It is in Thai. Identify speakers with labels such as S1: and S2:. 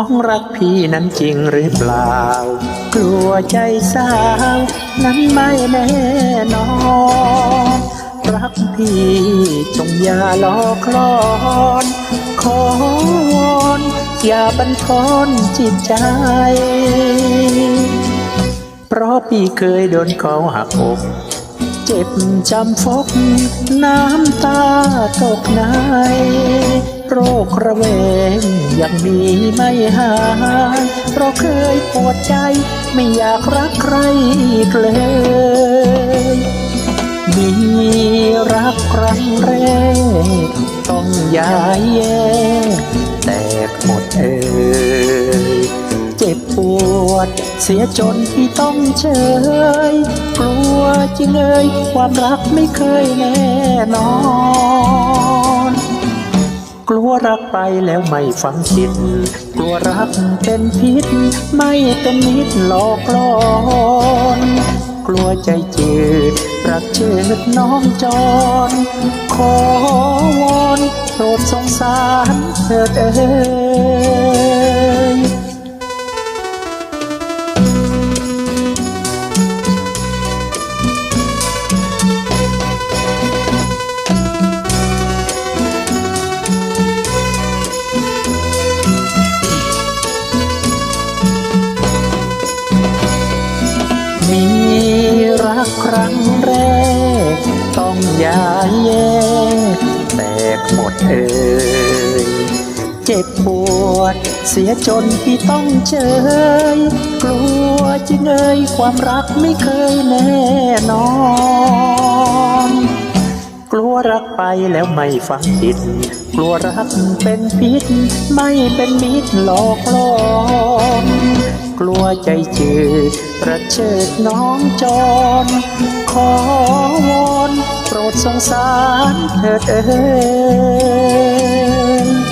S1: องรักพี่นั้นจริงหรือเปล่า กลัวใจสาวนั้นไม่แน่นอนรักพี่จงอย่าหลอกลอน ขอวอนอย่าบันทอนจิตใจ เพราะพี่เคยโดนเขาหักอก เจ็บจำฟก น้ำตาตกในโรคระเวงยังมีไม่หายเพราะเคยปวดใจไม่อยากรักใครอีกเลย มีรักครั้งแรกต้องย้ายแยกแตกหมดเอ ด เสียจนที่ต้องเฉยกลัวจริงเอ่ยความรักไม่เคยแน่นอน กลัวรักไปแล้วไม่ฟังคิด กลัวรักเป็นพิษ ไม่เป็นมิตรหลอกลอนกลัวใจจืด รักเชิดน้องจรขอวอนโปรดสงสารเถิดเอ่ย รั้งแรก ต้องย้ายแยกแตกหมดเอ่ยเจ็บปวด เสียจนที่ต้องเจยกลัวจริงเอ่ยความรักไม่เคยแน่นอน กลัวรักไปแล้วไม่ฟังจิตกลัวรักเป็นพิษ ไม่เป็นมิตรหลอกลอน กลัวใจจืดประเชิดน้องจร ขอวอนโปรดสงสารเถิดเอ่ย